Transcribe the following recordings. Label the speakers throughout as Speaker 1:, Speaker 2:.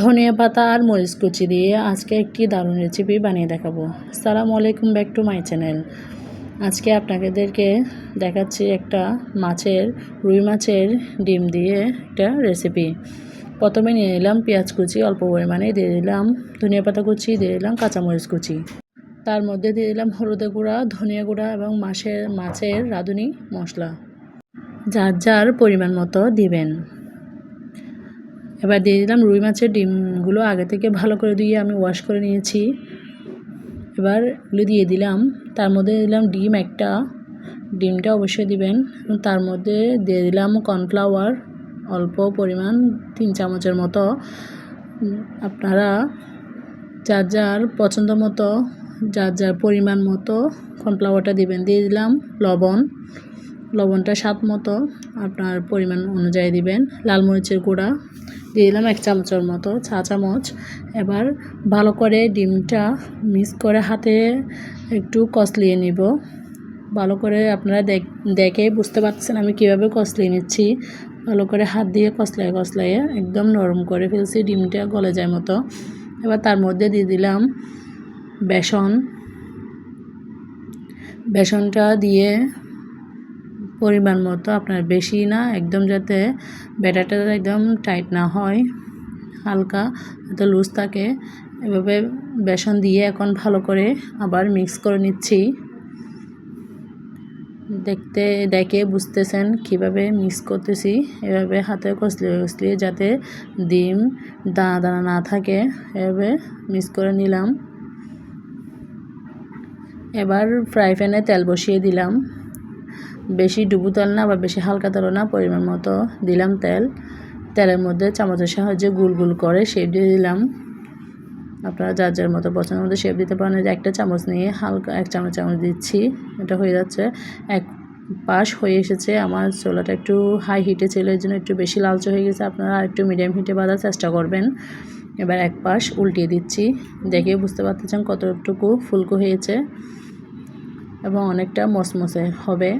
Speaker 1: ধনিয়া পাতা আর মরিচ কুচি দিয়ে আজকে একটি দারুণ রেসিপি বানিয়ে দেখাবো। সালামু আলাইকুম, ব্যাক টু মাই চ্যানেল। আজকে আপনাদেরকে দেখাচ্ছি একটা মাছের, রুই মাছের ডিম দিয়ে একটা রেসিপি প্রথমে নিয়ে নিলাম পেঁয়াজ কুচি, অল্প পরিমাণে দিয়ে দিলাম ধনিয়া পাতা কুচি, দিয়ে দিলাম কাঁচামরিচ কুচি। তার মধ্যে দিয়ে দিলাম হলুদে গুঁড়া, ধনিয়া গুঁড়া এবং মাছের মাছের রাঁধুনি মশলা। যার যার পরিমাণ মতো দিবেন। এবার দিয়ে দিলাম রুই মাছের ডিমগুলো আগে থেকে ভালো করে দিয়ে আমি ওয়াশ করে নিয়েছি। এবার এগুলো দিয়ে দিলাম। তার মধ্যে দিলাম ডিম একটা। ডিমটা অবশ্যই দিবেন। তার মধ্যে দিয়ে দিলাম কর্নফ্লাওয়ার অল্প পরিমাণ তিন চামচের মতো। আপনারা যার যার পছন্দ মতো, যার যার পরিমাণ মতো কর্নফ্লাওয়ারটা দিবেন। দিয়ে দিলাম লবণ। লবণটা স্বাদ মতো আপনার পরিমাণ অনুযায়ী দিবেন। লাল মরিচের গুঁড়া। দিয়ে দিলাম এক চামচের মতো চা চামচ এবার ভালো করে ডিমটা মিক্স করে হাতে একটু কষলিয়ে নিব। ভালো করে আপনারা দেখে বুঝতে পারছেন আমি কীভাবে কষলিয়ে নিচ্ছি। ভালো করে হাত দিয়ে কষলাই কষলাইয়ে একদম নরম করে ফেলছি, ডিমটা গলে যায় মতো। এবার তার মধ্যে দিয়ে দিলাম বেসন। বেসনটা দিয়ে পরিমাণ মতো আপনার বেশি না, একদম যাতে ব্যাটারটা একদম টাইট না হয়, হালকা যাতে লুজ থাকে। এভাবে বেসন দিয়ে এখন ভালো করে আবার মিক্স করে নিচ্ছি। দেখতে, দেখে বুঝতেছেন কীভাবে মিক্স করতেছি। এভাবে হাতে কষলিয়ে কষলিয়ে যাতে ডিম দানা দানা না থাকে, এভাবে মিক্স করে নিলাম। এবার ফ্রাই প্যানে তেল বসিয়ে দিলাম। বেশি ডুবু তেল না বা বেশি হালকা তেল না, পরিমাণ মতো দিলাম তেল। তেলের মধ্যে চামচের সাহায্যে গুল গুল করে শেপ দিয়ে দিলাম। আপনারা যার যার মতো পছন্দের মধ্যে শেপ দিতে পারেন। একটা চামচ নিয়ে হালকা এক চামচ চামচ দিচ্ছি। এটা হয়ে যাচ্ছে এক পাশ হয়ে এসেছে। আমার চোলাটা একটু হাই হিটে ছিল এই জন্য একটু বেশি লালচে হয়ে গেছে। আপনারা একটু মিডিয়াম হিটে বাঁধার চেষ্টা করবেন। এবার এক পাশ উল্টিয়ে দিচ্ছি। দেখে বুঝতে পারতেছেন কতটুকু ফুলকো হয়েছে এবং অনেকটা মসমসে হবে।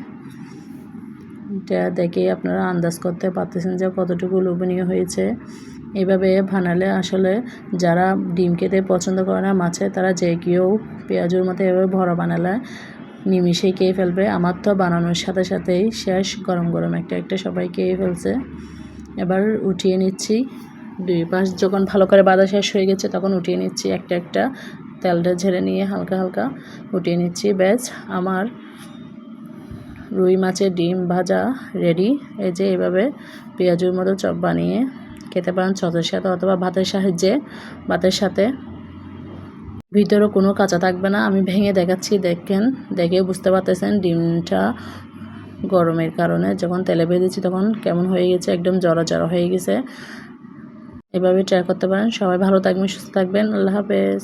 Speaker 1: এটা দেখে আপনারা আন্দাজ করতে পারতেছেন যে কতটুকু লোভনীয় হয়েছে। এভাবে বানালে আসলে যারা ডিম খেতে পছন্দ করে না মাছে, তারা যে কেউ পেঁয়াজের মতো এভাবে ভরা বানালে নিমিশেই খেয়ে ফেলবে। আমার তো বানানোর সাথে সাথেই শেষ গরম গরম একটা একটা সবাই খেয়ে ফেলছে। এবার উঠিয়ে নিচ্ছি। দুই পাশ যখন ভালো করে বাঁধা শেষ হয়ে গেছে, তখন উঠিয়ে নিচ্ছি একটা একটা তেলটা ঝেড়ে নিয়ে হালকা হালকা উঠিয়ে নিচ্ছি। ব্যাস, আমার রুই মাছের ডিম ভাজা রেডি এই যে এভাবে পেঁয়াজের মতো চপ বানিয়ে খেতে পারেন ছতের সাথে অথবা ভাতের সাহায্যে। ভাতের সাথে। ভিতরে কোনো কাঁচা থাকবে না। আমি ভেঙে দেখাচ্ছি, দেখেন দেখে বুঝতে পারতেছেন ডিমটা গরমের কারণে। যখন তেলে ভেজেছি তখন কেমন হয়ে গেছে, একদম জড়ো জড়ো হয়ে গেছে। এভাবে ট্রাই করতে পারেন। সবাই ভালো থাকবেন, সুস্থ থাকবেন। আল্লাহ হাফেজ।